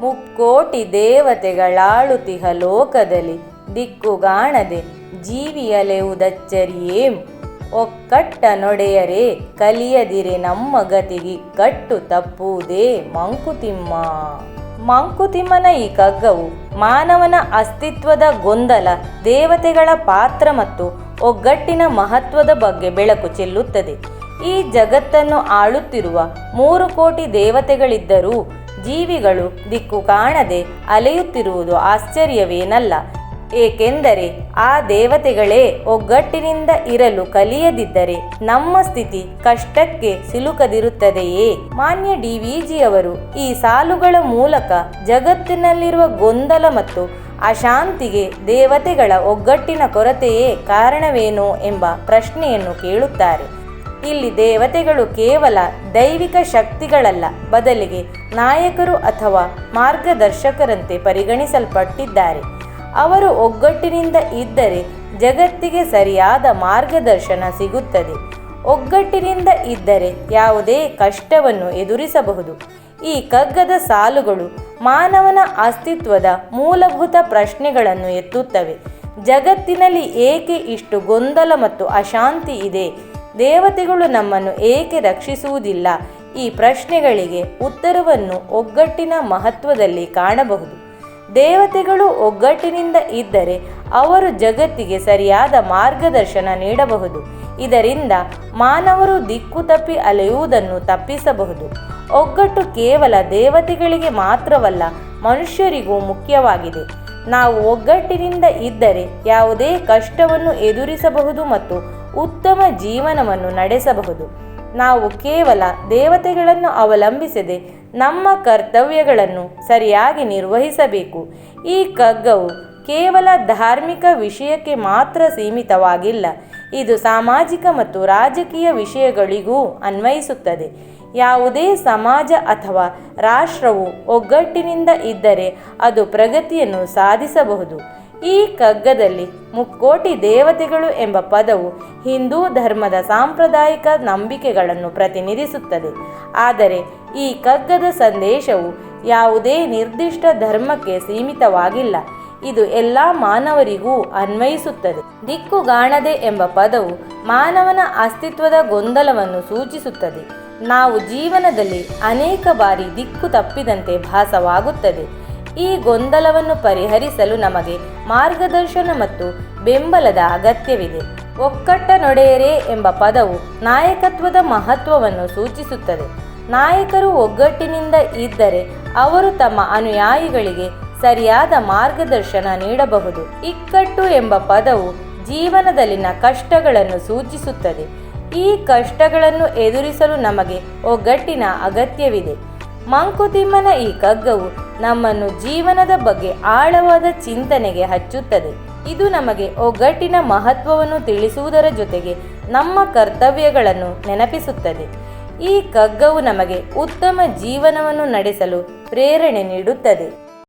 ಮುಕ್ಕೋಟಿ ದೇವತೆಗಳಾಳುತಿಹ ಲೋಕದಲ್ಲಿ ದಿಕ್ಕುಗಾಣದೆ ಜೀವಿಯಲೆವುದಚ್ಚರಿಯೇಂ ಒಕ್ಕಟ್ಟ ನೊಡೆಯರೆ ಕಲಿಯದಿರೆ ನಮ್ಮ ಗತಿಗೆ ಕಟ್ಟು ತಪ್ಪುವುದೇ ಮಂಕುತಿಮ್ಮ. ಮಂಕುತಿಮ್ಮನ ಈ ಕಗ್ಗವು ಮಾನವನ ಅಸ್ತಿತ್ವದ ಗೊಂದಲ, ದೇವತೆಗಳ ಪಾತ್ರ ಮತ್ತು ಒಗ್ಗಟ್ಟಿನ ಮಹತ್ವದ ಬಗ್ಗೆ ಬೆಳಕು ಚೆಲ್ಲುತ್ತದೆ. ಈ ಜಗತ್ತನ್ನು ಆಳುತ್ತಿರುವ ಮೂರು ಕೋಟಿ ದೇವತೆಗಳಿದ್ದರೂ ಜೀವಿಗಳು ದಿಕ್ಕು ಕಾಣದೆ ಅಲೆಯುತ್ತಿರುವುದು ಆಶ್ಚರ್ಯವೇನಲ್ಲ. ಏಕೆಂದರೆ ಆ ದೇವತೆಗಳೇ ಒಗ್ಗಟ್ಟಿನಿಂದ ಇರಲು ಕಲಿಯದಿದ್ದರೆ ನಮ್ಮ ಸ್ಥಿತಿ ಕಷ್ಟಕ್ಕೆ ಸಿಲುಕದಿರುತ್ತದೆಯೇ? ಮಾನ್ಯ ಡಿ ಅವರು ಈ ಸಾಲುಗಳ ಮೂಲಕ ಜಗತ್ತಿನಲ್ಲಿರುವ ಗೊಂದಲ ಮತ್ತು ಅಶಾಂತಿಗೆ ದೇವತೆಗಳ ಒಗ್ಗಟ್ಟಿನ ಕೊರತೆಯೇ ಕಾರಣವೇನೋ ಎಂಬ ಪ್ರಶ್ನೆಯನ್ನು ಕೇಳುತ್ತಾರೆ. ಇಲ್ಲಿ ದೇವತೆಗಳು ಕೇವಲ ದೈವಿಕ ಶಕ್ತಿಗಳಲ್ಲ, ಬದಲಿಗೆ ನಾಯಕರು ಅಥವಾ ಮಾರ್ಗದರ್ಶಕರಂತೆ ಪರಿಗಣಿಸಲ್ಪಟ್ಟಿದ್ದಾರೆ. ಅವರು ಒಗ್ಗಟ್ಟಿನಿಂದ ಇದ್ದರೆ ಜಗತ್ತಿಗೆ ಸರಿಯಾದ ಮಾರ್ಗದರ್ಶನ ಸಿಗುತ್ತದೆ. ಒಗ್ಗಟ್ಟಿನಿಂದ ಇದ್ದರೆ ಯಾವುದೇ ಕಷ್ಟವನ್ನು ಎದುರಿಸಬಹುದು. ಈ ಕಗ್ಗದ ಸಾಲುಗಳು ಮಾನವನ ಅಸ್ತಿತ್ವದ ಮೂಲಭೂತ ಪ್ರಶ್ನೆಗಳನ್ನು ಎತ್ತುತ್ತವೆ. ಜಗತ್ತಿನಲ್ಲಿ ಏಕೆ ಇಷ್ಟು ಗೊಂದಲ ಮತ್ತು ಅಶಾಂತಿ ಇದೆ? ದೇವತೆಗಳು ನಮ್ಮನ್ನು ಏಕೆ ರಕ್ಷಿಸುವುದಿಲ್ಲ? ಈ ಪ್ರಶ್ನೆಗಳಿಗೆ ಉತ್ತರವನ್ನು ಒಗ್ಗಟ್ಟಿನ ಮಹತ್ವದಲ್ಲಿ ಕಾಣಬಹುದು. ದೇವತೆಗಳು ಒಗ್ಗಟ್ಟಿನಿಂದ ಇದ್ದರೆ ಅವರು ಜಗತ್ತಿಗೆ ಸರಿಯಾದ ಮಾರ್ಗದರ್ಶನ ನೀಡಬಹುದು. ಇದರಿಂದ ಮಾನವರು ದಿಕ್ಕು ತಪ್ಪಿ ಅಲೆಯುವುದನ್ನು ತಪ್ಪಿಸಬಹುದು. ಒಗ್ಗಟ್ಟು ಕೇವಲ ದೇವತೆಗಳಿಗೆ ಮಾತ್ರವಲ್ಲ, ಮನುಷ್ಯರಿಗೂ ಮುಖ್ಯವಾಗಿದೆ. ನಾವು ಒಗ್ಗಟ್ಟಿನಿಂದ ಇದ್ದರೆ ಯಾವುದೇ ಕಷ್ಟವನ್ನು ಎದುರಿಸಬಹುದು ಮತ್ತು ಉತ್ತಮ ಜೀವನವನ್ನು ನಡೆಸಬಹುದು. ನಾವು ಕೇವಲ ದೇವತೆಗಳನ್ನು ಅವಲಂಬಿಸದೆ ನಮ್ಮ ಕರ್ತವ್ಯಗಳನ್ನು ಸರಿಯಾಗಿ ನಿರ್ವಹಿಸಬೇಕು. ಈ ಕಗ್ಗವು ಕೇವಲ ಧಾರ್ಮಿಕ ವಿಷಯಕ್ಕೆ ಮಾತ್ರ ಸೀಮಿತವಾಗಿಲ್ಲ, ಇದು ಸಾಮಾಜಿಕ ಮತ್ತು ರಾಜಕೀಯ ವಿಷಯಗಳಿಗೂ ಅನ್ವಯಿಸುತ್ತದೆ. ಯಾವುದೇ ಸಮಾಜ ಅಥವಾ ರಾಷ್ಟ್ರವು ಒಗ್ಗಟ್ಟಿನಿಂದ ಇದ್ದರೆ ಅದು ಪ್ರಗತಿಯನ್ನು ಸಾಧಿಸಬಹುದು. ಈ ಕಗ್ಗದಲ್ಲಿ ಮುಕ್ಕೋಟಿ ದೇವತೆಗಳು ಎಂಬ ಪದವು ಹಿಂದೂ ಧರ್ಮದ ಸಾಂಪ್ರದಾಯಿಕ ನಂಬಿಕೆಗಳನ್ನು ಪ್ರತಿನಿಧಿಸುತ್ತದೆ. ಆದರೆ ಈ ಕಗ್ಗದ ಸಂದೇಶವು ಯಾವುದೇ ನಿರ್ದಿಷ್ಟ ಧರ್ಮಕ್ಕೆ ಸೀಮಿತವಾಗಿಲ್ಲ. ಇದು ಎಲ್ಲ ಮಾನವರಿಗೂ ಅನ್ವಯಿಸುತ್ತದೆ. ದಿಕ್ಕುಗಾಣದೆ ಎಂಬ ಪದವು ಮಾನವನ ಅಸ್ತಿತ್ವದ ಗೊಂದಲವನ್ನು ಸೂಚಿಸುತ್ತದೆ. ನಾವು ಜೀವನದಲ್ಲಿ ಅನೇಕ ಬಾರಿ ದಿಕ್ಕು ತಪ್ಪಿದಂತೆ ಭಾಸವಾಗುತ್ತದೆ. ಈ ಗೊಂದಲವನ್ನು ಪರಿಹರಿಸಲು ನಮಗೆ ಮಾರ್ಗದರ್ಶನ ಮತ್ತು ಬೆಂಬಲದ ಅಗತ್ಯವಿದೆ. ಒಕ್ಕಟ್ಟ ನೊಡೆಯರೇ ಎಂಬ ಪದವು ನಾಯಕತ್ವದ ಮಹತ್ವವನ್ನು ಸೂಚಿಸುತ್ತದೆ. ನಾಯಕರು ಒಗ್ಗಟ್ಟಿನಿಂದ ಇದ್ದರೆ ಅವರು ತಮ್ಮ ಅನುಯಾಯಿಗಳಿಗೆ ಸರಿಯಾದ ಮಾರ್ಗದರ್ಶನ ನೀಡಬಹುದು. ಇಕ್ಕಟ್ಟು ಎಂಬ ಪದವು ಜೀವನದಲ್ಲಿನ ಕಷ್ಟಗಳನ್ನು ಸೂಚಿಸುತ್ತದೆ. ಈ ಕಷ್ಟಗಳನ್ನು ಎದುರಿಸಲು ನಮಗೆ ಒಗ್ಗಟ್ಟಿನ ಅಗತ್ಯವಿದೆ. ಮಂಕುತಿಮ್ಮನ ಈ ಕಗ್ಗವು ನಮ್ಮನ್ನು ಜೀವನದ ಬಗ್ಗೆ ಆಳವಾದ ಚಿಂತನೆಗೆ ಹಚ್ಚುತ್ತದೆ. ಇದು ನಮಗೆ ಒಗ್ಗಟ್ಟಿನ ಮಹತ್ವವನ್ನು ತಿಳಿಸುವುದರ ಜೊತೆಗೆ ನಮ್ಮ ಕರ್ತವ್ಯಗಳನ್ನು ನೆನಪಿಸುತ್ತದೆ. ಈ ಕಗ್ಗವು ನಮಗೆ ಉತ್ತಮ ಜೀವನವನ್ನು ನಡೆಸಲು ಪ್ರೇರಣೆ ನೀಡುತ್ತದೆ.